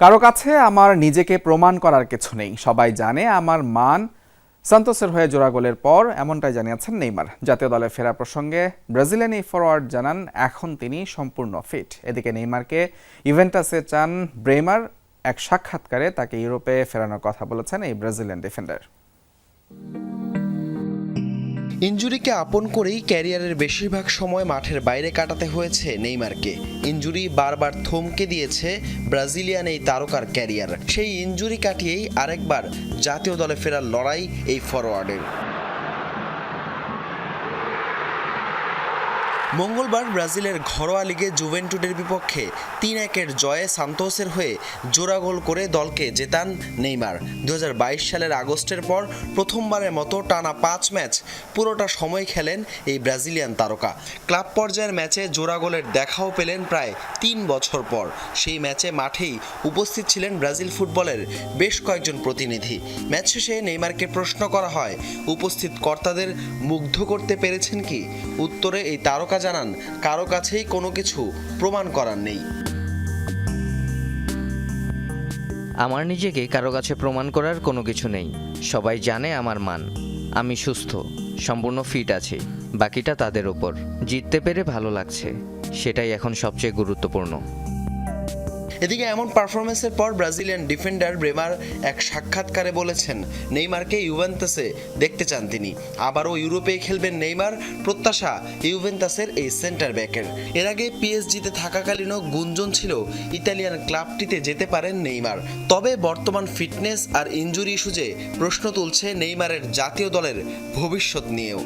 কারও কাছে আমার নিজেকে প্রমাণ করার কিছু নেই। সবাই জানে আমার মান সান্তোসের হয়ে জোড়া গোলের পর, এমনটাই জানিয়েছেন নেইমার। জাতীয় দলে ফেরা প্রসঙ্গে ব্রাজিলিয়ান এই ফরোয়ার্ড জানান, এখন তিনি সম্পূর্ণ ফিট। এদিকে নেইমারকে ইভেন্টাসে চান ব্রেমার, এক সাক্ষাৎকারে তাকে ইউরোপে ফেরানোর কথা বলেছেন এই ব্রাজিলিয়ান ডিফেন্ডার। ইঞ্জুরিকে আপন করেই ক্যারিয়ারের বেশিরভাগ সময় মাঠের বাইরে কাটাতে হয়েছে নেইমারকে। ইঞ্জুরি বারবার থমকে দিয়েছে ব্রাজিলিয়ান এই তারকার ক্যারিয়ার। সেই ইঞ্জুরি কাটিয়েই আরেকবার জাতীয় দলে ফেরার লড়াই এই ফরওয়ার্ডের মঙ্গলবার ব্রাজিলের ঘরোয়া লিগে জুভেন্টুডের বিপক্ষে তিন একের জয়ে সান্তোসের হয়ে জোড়া গোল করে দলকে জেতান নেইমার। দু হাজার বাইশ সালের আগস্টের পর প্রথমবারের মতো টানা পাঁচ ম্যাচ পুরোটা সময় খেলেন এই ব্রাজিলিয়ান তারকা। ক্লাব পর্যায়ের ম্যাচে জোড়া গোলের দেখাও পেলেন প্রায় তিন বছর পর। সেই ম্যাচে মাঠেই উপস্থিত ছিলেন ব্রাজিল ফুটবলের বেশ কয়েকজন প্রতিনিধি। ম্যাচ শেষে নেইমারকে প্রশ্ন করা হয়, উপস্থিত কর্তাদের মুগ্ধ করতে পেরেছেন কি? উত্তরে এই তারকা জানান, কারও কাছেই কোনো কিছু প্রমাণ করার নেই। আমার নিজেকে কারও কাছে প্রমাণ করার কোনো কিছু নেই। সবাই জানে আমার মান। আমি সুস্থ, সম্পূর্ণ ফিট আছি, বাকিটা তাদের ওপর জিততে পেরে ভালো লাগছে, সেটাই এখন সবচেয়ে গুরুত্বপূর্ণ। এদিকে এমন পারফরমেন্সের পর ব্রাজিলিয়ান ডিফেন্ডার ব্রেমার এক সাক্ষাৎকারে বলেছেন, নেইমারকে ইউভেন্তাসে দেখতে চান তিনি। আবারও ইউরোপে খেলবেন নেইমার, প্রত্যাশা ইউভেন্তাসের এই সেন্টার ব্যাকের এর আগে পিএসজিতে থাকাকালীনও গুঞ্জন ছিল, ইতালিয়ান ক্লাবটিতে যেতে পারেন নেইমার। তবে বর্তমান ফিটনেস আর ইনজুরি ইস্যুজে প্রশ্ন তুলছে নেইমারের জাতীয় দলের ভবিষ্যৎ নিয়েও।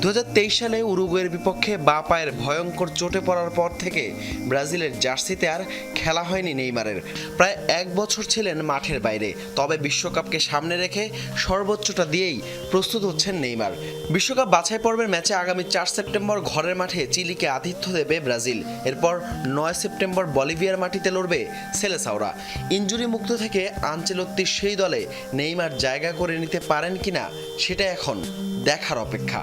দু হাজার তেইশ সালে উরুগুয়ের বিপক্ষে বা পায়ের ভয়ঙ্কর চোটে পড়ার পর থেকে ব্রাজিলের জার্সিতে আর খেলা হয়নি নেইমারের। প্রায় এক বছর ছিলেন মাঠের বাইরে, তবে বিশ্বকাপকে সামনে রেখে সর্বোচ্চটা দিয়েই প্রস্তুত হচ্ছেন নেইমার। বিশ্বকাপ বাছাই পর্বের ম্যাচে আগামী চার সেপ্টেম্বর ঘরের মাঠে চিলিকে আতিথ্য দেবে ব্রাজিল। এরপর নয় সেপ্টেম্বর বলিভিয়ার মাটিতে লড়বে সেলেসাওরা। ইঞ্জুরি মুক্ত থেকে আঞ্চেলত্তির সেই দলে নেইমার জায়গা করে নিতে পারেন কিনা, সেটা এখন দেখার অপেক্ষা।